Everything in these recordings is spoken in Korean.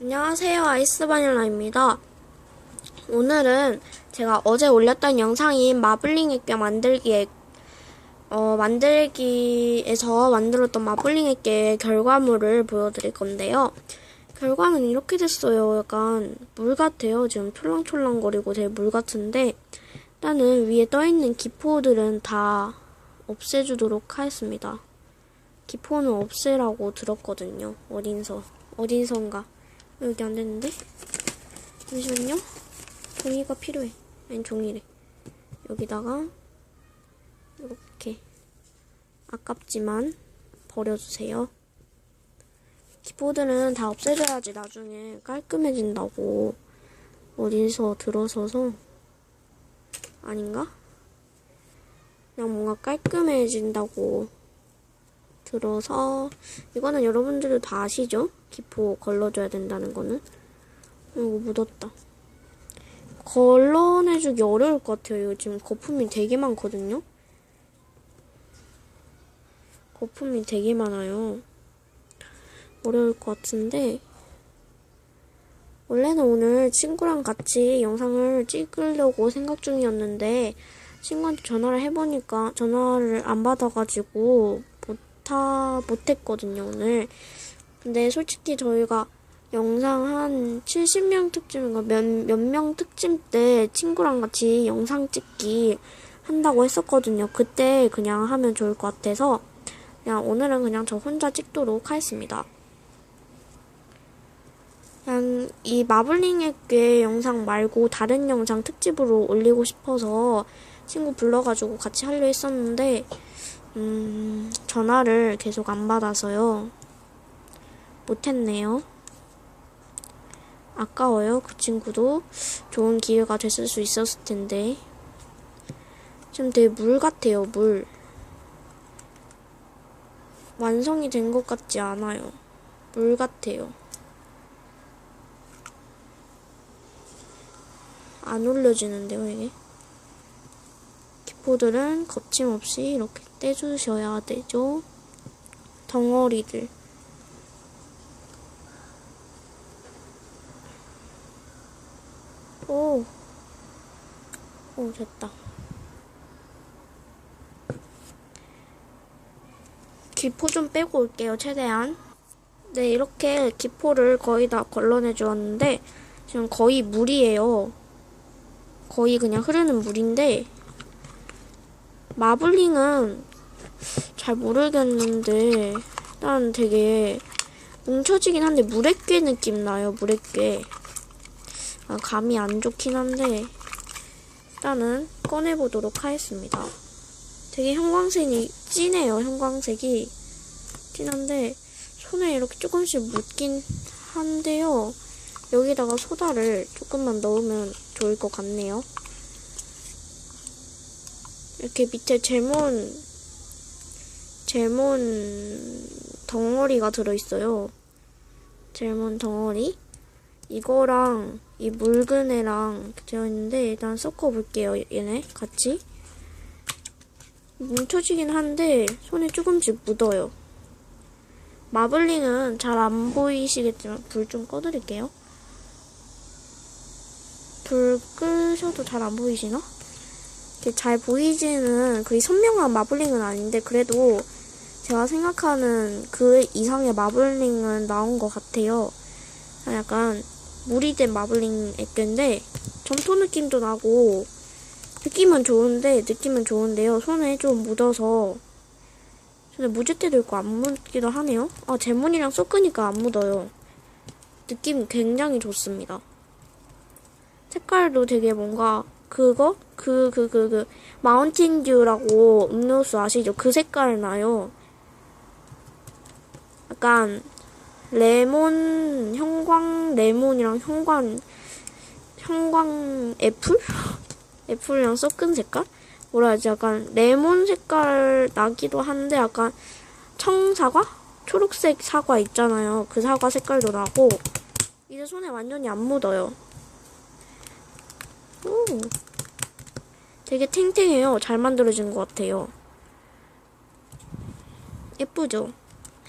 안녕하세요. 아이스 바닐라입니다. 오늘은 제가 어제 올렸던 영상인 마블링 액괴 만들기에 어, 만들기에서 만들었던 마블링 액괴 결과물을 보여드릴 건데요. 결과는 이렇게 됐어요. 약간 물 같아요. 지금 촐랑촐랑거리고 되게 물 같은데 일단은 위에 떠있는 기포들은 다 없애주도록 하겠습니다. 기포는 없애라고 들었거든요. 어딘서 어딘선가 여기 안 되는데 잠시만요. 종이가 필요해. 아니 종이래. 여기다가 이렇게 아깝지만 버려주세요. 기포들은 다 없애줘야지 나중에 깔끔해진다고 어디서 들어서서 아닌가? 그냥 뭔가 깔끔해진다고 들어서 이거는 여러분들도 다 아시죠? 기포 걸러줘야 된다는 거는? 이거 묻었다. 걸러내주기 어려울 것 같아요. 이거 지금 거품이 되게 많거든요? 거품이 되게 많아요. 어려울 것 같은데 원래는 오늘 친구랑 같이 영상을 찍으려고 생각 중이었는데 친구한테 전화를 해보니까 전화를 안 받아가지고 못하, 못했거든요, 오늘. 근데 솔직히 저희가 영상 한 70명 특집인가 몇, 몇 명 특집 때 친구랑 같이 영상 찍기 한다고 했었거든요. 그때 그냥 하면 좋을 것 같아서 그냥 오늘은 그냥 저 혼자 찍도록 하겠습니다. 그냥 이 마블링의 꽤 영상 말고 다른 영상 특집으로 올리고 싶어서 친구 불러가지고 같이 하려 했었는데 음, 전화를 계속 안 받아서요. 못했네요. 아까워요. 그 친구도 좋은 기회가 됐을 수 있었을 텐데. 지금 되게 물 같아요, 물. 완성이 된 것 같지 않아요. 물 같아요. 안 올려지는데요, 이게? 기포들은 거침없이 이렇게 떼주셔야 되죠. 덩어리들. 오. 오, 됐다. 기포 좀 빼고 올게요, 최대한. 네, 이렇게 기포를 거의 다 걸러내 주었는데, 지금 거의 물이에요. 거의 그냥 흐르는 물인데, 마블링은 잘 모르겠는데 일단 되게 뭉쳐지긴 한데 물에꽤 느낌 나요 물에꽤. 아, 감이 안 좋긴 한데 일단은 꺼내보도록 하겠습니다. 되게 형광색이 진해요 형광색이. 진한데 손에 이렇게 조금씩 묻긴 한데요. 여기다가 소다를 조금만 넣으면 좋을 것 같네요 이렇게 밑에 제몬 제몬 덩어리가 들어있어요. 제몬 덩어리 이거랑 이 묽은 애랑 되어있는데 일단 섞어볼게요. 얘네 같이 뭉쳐지긴 한데 손에 조금씩 묻어요. 마블링은 잘 안 보이시겠지만 불 좀 꺼드릴게요. 불 끄셔도 잘 안 보이시나? 잘 보이지는 그리 선명한 마블링은 아닌데 그래도 제가 생각하는 그 이상의 마블링은 나온 것 같아요. 약간 물이 된 마블링 액괴인데 점토 느낌도 나고 느낌은 좋은데 느낌은 좋은데요. 손에 좀 묻어서 근데 묻을 때도 있고 안 묻기도 하네요. 아 제문이랑 섞으니까 안 묻어요. 느낌 굉장히 좋습니다. 색깔도 되게 뭔가 그거? 그 그 그 그 마운틴 듀라고 음료수 아시죠? 그 색깔 나요. 약간 레몬 형광 레몬이랑 형광 형광 애플? 애플이랑 섞은 색깔? 뭐라 하지? 약간 레몬 색깔 나기도 한데 약간 청사과? 초록색 사과 있잖아요. 그 사과 색깔도 나고 이제 손에 완전히 안 묻어요 오 되게 탱탱해요 잘 만들어진 것 같아요 예쁘죠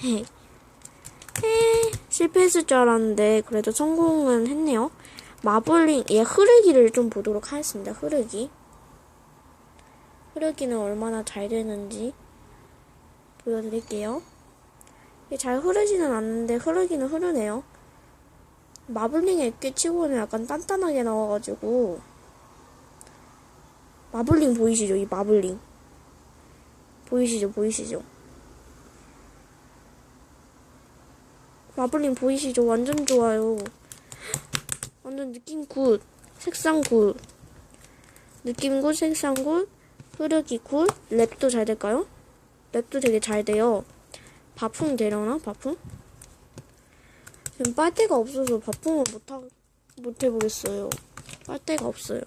헤, 실패했을 줄 알았는데 그래도 성공은 했네요. 마블링 얘 흐르기를 좀 보도록 하겠습니다. 흐르기. 흐르기는 얼마나 잘 되는지 보여드릴게요. 잘 흐르지는 않는데 흐르기는 흐르네요. 마블링의 꾀치고는 약간 단단하게 나와가지고 마블링 보이시죠? 이 마블링 보이시죠? 보이시죠? 마블링 보이시죠? 완전 좋아요. 완전 느낌 굿. 색상 굿. 느낌 굿, 색상 굿, 흐르기 굿. 랩도 잘 될까요? 랩도 되게 잘 돼요. 바풍 되려나? 바풍? 지금 빨대가 없어서 바풍을 못 하, 못 해보겠어요. 빨대가 없어요.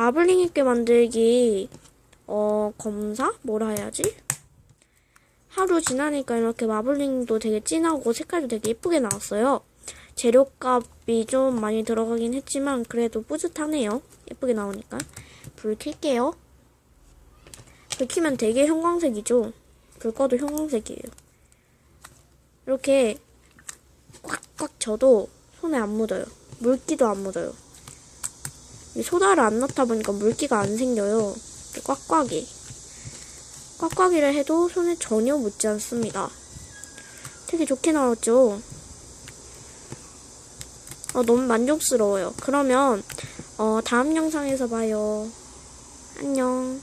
마블링 있게 만들기, 어, 검사? 뭐라 해야지? 하루 지나니까 이렇게 마블링도 되게 진하고 색깔도 되게 예쁘게 나왔어요. 재료값이 좀 많이 들어가긴 했지만 그래도 뿌듯하네요. 예쁘게 나오니까. 불 켤게요. 불 켜면 되게 형광색이죠? 불 꺼도 형광색이에요. 이렇게 꽉꽉 져도 손에 안 묻어요. 물기도 안 묻어요. 이 소다를 안 넣다 보니까 물기가 안 생겨요. 꽉꽉이. 꽉꽉이를 해도 손에 전혀 묻지 않습니다. 되게 좋게 나왔죠? 어, 너무 만족스러워요. 그러면, 어, 다음 영상에서 봐요. 안녕.